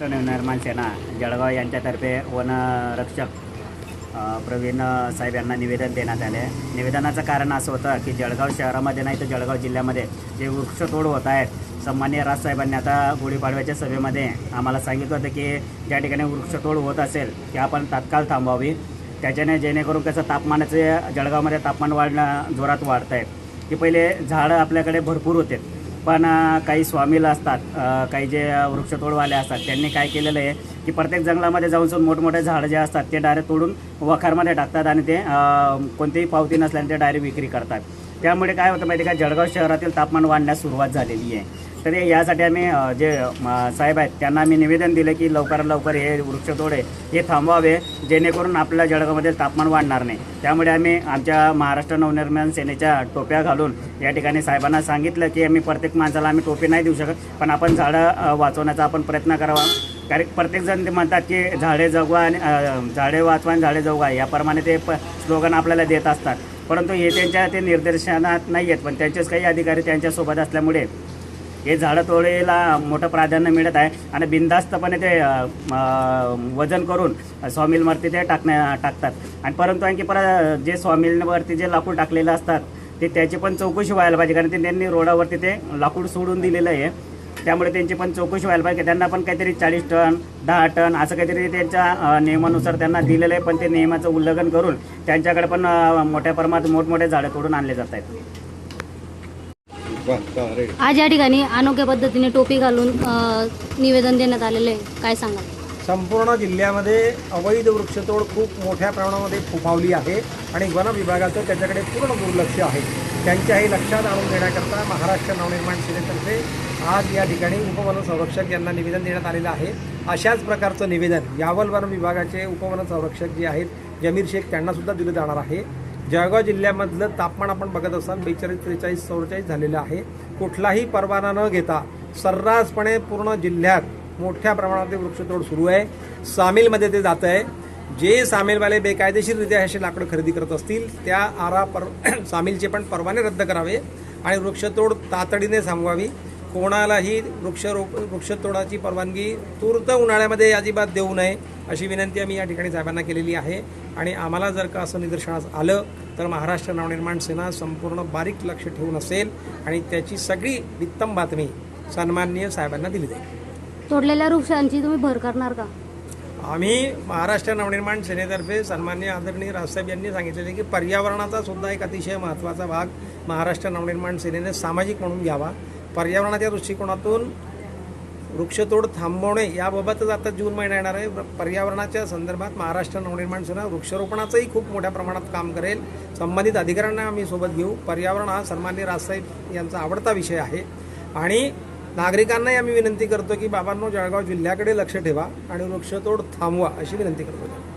निर्माण सेना जळगाव यांच्यातर्फे वनरक्षक प्रवीण साहेब यांना निवेदन देण्यात आले. निवेदनाचं कारण असं होतं की जळगाव शहरामध्ये नाही तर जळगाव जिल्ह्यामध्ये जे वृक्षतोड होत आहेत सन्मान्य राजसाहेबांनी आता गुढीपाडव्याच्या सभेमध्ये आम्हाला सांगितलं होतं की ज्या ठिकाणी वृक्षतोड होत असेल की आपण तात्काळ थांबवावी. त्याच्याने जेणेकरून कसं तापमानाचे जळगावमध्ये तापमान वाढणं जोरात वाढत आहे की पहिले झाडं आपल्याकडे भरपूर होते. पण काही स्वामीला असतात काही जे वृक्षतोडवाले असतात त्यांनी काय केलेलं आहे की प्रत्येक जंगलामध्ये जाऊन जाऊन मोठमोठे झाडं जे असतात ते डायरेक्ट तोडून वखारमध्ये टाकतात आणि ते कोणतीही पावती नसल्याने ते डायरेक्ट विक्री करतात. त्यामुळे काय होतं माहिती आहे का? जळगाव शहरातील तापमान वाढण्यास सुरुवात झालेली आहे. तर यासाठी आम्ही जे साहेब आहेत त्यांना आम्ही निवेदन दिलं की लवकरात लवकर हे वृक्षतोड हे थांबवावे जेणेकरून आपल्या जळगावमध्ये तापमान वाढणार नाही. त्यामुळे आम्ही आमच्या महाराष्ट्र नवनिर्माण सेनेच्या टोप्या घालून या ठिकाणी साहेबांना सांगितलं की आम्ही प्रत्येक माणसाला आम्ही टोपी नाही देऊ शकत पण आपण झाडं वाचवण्याचा आपण प्रयत्न करावा. कारण प्रत्येकजण ते म्हणतात की झाडे जगवा आणि झाडे वाचवा आणि झाडे जगवा याप्रमाणे ते प स्लोगन आपल्याला देत असतात. परंतु हे त्यांच्या ते निर्देशनात नाही आहेत पण त्यांचेच काही अधिकारी त्यांच्यासोबत असल्यामुळे हे झाडं तोडीला मोठं प्राधान्य मिळत आहे. आणि बिनधास्तपणे ते वजन करून सॉमिलवरती ते टाकण्या टाकतात. आणि परंतु आणखी परत जे सॉमिलवरती जे लाकूड टाकलेलं असतात ते त्याची पण चौकशी व्हायला पाहिजे. कारण ते त्यांनी रोडावरती ते लाकूड सोडून दिलेलं आहे. त्यामुळे त्यांची पण चौकशी व्हायला पाहिजे. त्यांना पण काहीतरी चाळीस टन दहा टन असं काहीतरी त्यांच्या नियमानुसार त्यांना दिलेलं आहे. पण ते नियमाचं उल्लंघन करून त्यांच्याकडे पण मोठ्या प्रमाणात मोठमोठे झाडं तोडून आणले जात आहेत. आज या ठिकाणी अनोख्या पद्धतीने टोपी घालून निवेदन देण्यात आलेले आहे. काय सांगाल? संपूर्ण जिल्ह्यामध्ये अवैध वृक्षतोड खूप मोठ्या प्रमाणामध्ये फोफावली आहे आणि वन विभागाचं त्याच्याकडे पूर्ण दुर्लक्ष आहे. त्यांच्याही लक्षात आणून देण्याकरता महाराष्ट्र नवनिर्माण सेनेतर्फे आज या ठिकाणी उपवन संरक्षक यांना निवेदन देण्यात आलेलं आहे. अशाच प्रकारचं निवेदन यावल वन विभागाचे उपवन संरक्षक जे आहेत जमीर शेख त्यांनासुद्धा दिलं जाणार आहे. जळगाव जिल्ह्यामधलं तापमान आपण बघत असाल बेचाळीस त्रेचाळीस चौवेचाळीस झालेलं आहे. कुठलाही परवाना न घेता सर्रासपणे पूर्ण जिल्ह्यात मोठ्या प्रमाणात वृक्षतोड सुरू आहे. सामीलमध्ये ते जात आहे. जे सामीलवाले बेकायदेशीररित्या असे लाकडं खरेदी करत असतील त्या आरा पर सामीलचे पण परवाने रद्द करावे आणि वृक्षतोड तातडीने थांबवावी. कोणालाही वृक्षरोप वृक्षतोडाची परवानगी तूर्त उन्हाळ्यामध्ये अजिबात देऊ नये. अशी विनंती आम्ही या ठिकाणी साहेबांना केलेली आहे. आणि आम्हाला जर का असं निदर्शनास आलं तर महाराष्ट्र नवनिर्माण सेना संपूर्ण बारीक लक्ष ठेवून असेल आणि त्याची सगळी उत्तम बातमी सन्माननीय साहेबांना दिली जाईल. तोडलेल्या वृक्षांची तुम्ही भर करणार का? आम्ही महाराष्ट्र नवनिर्माण सेनेतर्फे सन्मान्य आदरणीय राजसाहेब यांनी सांगितलेले की पर्यावरणाचा सुद्धा एक अतिशय महत्त्वाचा भाग महाराष्ट्र नवनिर्माण सेनेने सामाजिक म्हणून घ्यावा. पर्यावरणाच्या दृष्टिकोनातून वृक्षतोड थांबवणे याबाबतच आता जून महिना येणार आहे. पर्यावरणाच्या संदर्भात महाराष्ट्र नवनिर्माण सेना वृक्षारोपणाचंही खूप मोठ्या प्रमाणात काम करेल. संबंधित अधिकाऱ्यांना आम्ही सोबत घेऊ. पर्यावरण हा सन्मान्य राजसाहेब यांचा आवडता विषय आहे. आणि नागरिकांनाही आम्ही विनंती करतो की बाबांनो जळगाव जिल्ह्याकडे लक्ष ठेवा आणि वृक्षतोड थांबवा अशी विनंती करतो.